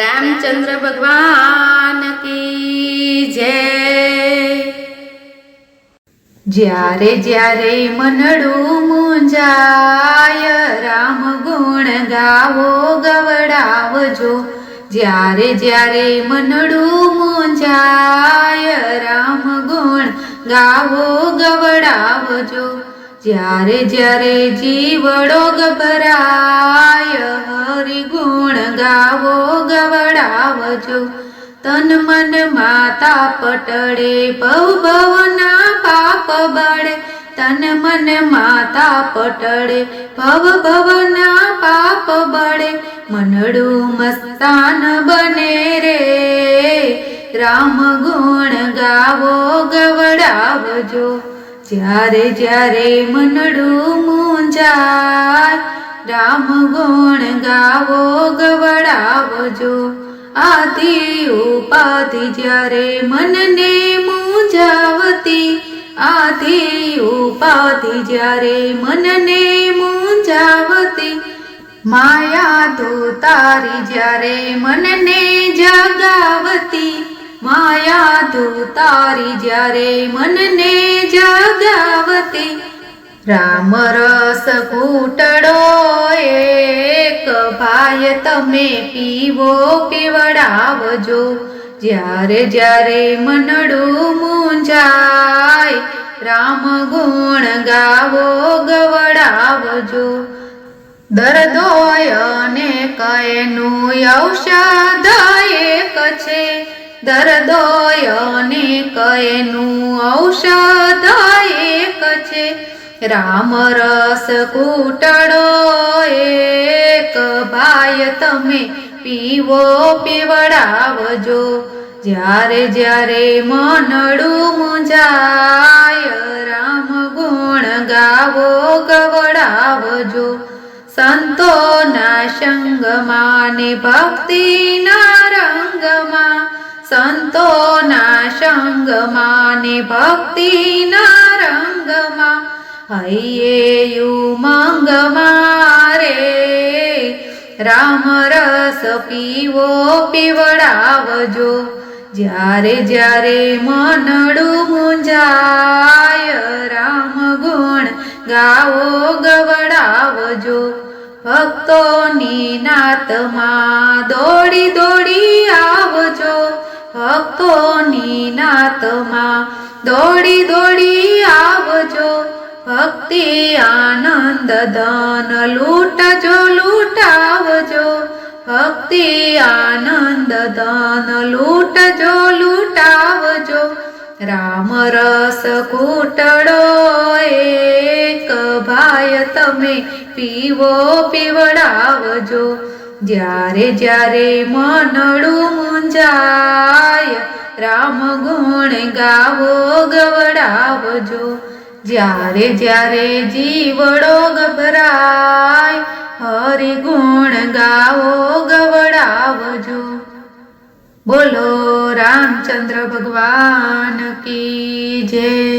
રામચંદ્ર ભગવાન કી જય. જ્યારે જ્યારે મનડું મુંજાય રામ ગુણ ગાવો, ગવડાવજો. જ્યારે જ્યારે મનડું મુંજાય રામ ગુણ ગાવો, ગવડાવજો. જ્યારે જ્યારે જીવડો ગભરાય ગાવો ગવડાવજો. તન મન માતા પટળે, ભવ ભવના પાપ બળે. તન મન માતા પટળે, ભવ ભવના પાપ બળે. મનડું મસ્તાન બને રે. રામ ગુણ ગાવો, ગવડાવજો. જ્યારે જ્યારે મનડું મૂંઝાય રામ ગુણ ગાવો, ગવડાવજો. આદિ ઉપાધિ જ્યારે મનને મૂંઝાવતી, આદિ ઉપાધિ જ્યારે મનને મૂંઝાવતી. માયા તો તારી જ્યારે મનને જગાવતી, માયા તો તારી જ્યારે મનને જગાવતી. રામ રસ કૂટડો એક ભાઈ તમે પીવો, પીવડાવજો. જ્યારે જ્યારે મનડું મૂંઝાય, રામ ગુણ ગાવો, ગવડાવજો. દર્દોય ને કયનું ઔષધ એક છે. દર્દોય ને કયનું ઔષધ એક છે. રામ રસ કૂટડો એક ભાઈ તમે પીવો, પીવડાવજો. જ્યારે જ્યારે મનડું મુંજાય રામ ગુણ ગાવો, ગવડાવજો. સંતોના સંગમાં ને ભક્તિના રંગમાં સંતોના સંગમાં ને ભક્તિના રંગમાં હૈયે ઉમંગ મારે રામ રસ પીવો, પીવડાવજો. જ્યારે જ્યારે મનડું મુંજાય રામ ગુણ ગાવો ગવડાવજો. ભક્તોની નાતમાં દોડી દોડી આવજો. ભક્તોની નાતમાં દોડી દોડી ભક્તિ, આનંદ, ધન લૂટજો લૂટાવજો. ભક્તિ, આનંદ, ધન લૂટજો લૂટાવજો. રામ રસ કૂટડો એક ભાય તમે પીવો, પીવડાવજો. જ્યારે જ્યારે મનડું મુંજાય રામ ગુણ ગાવો, ગવડાવજો. જ્યારે જ્યારે જીવડો ગભરાય હરિ ગુણ ગાવો ગવડાવજો. બોલો રામચંદ્ર ભગવાન કી જય.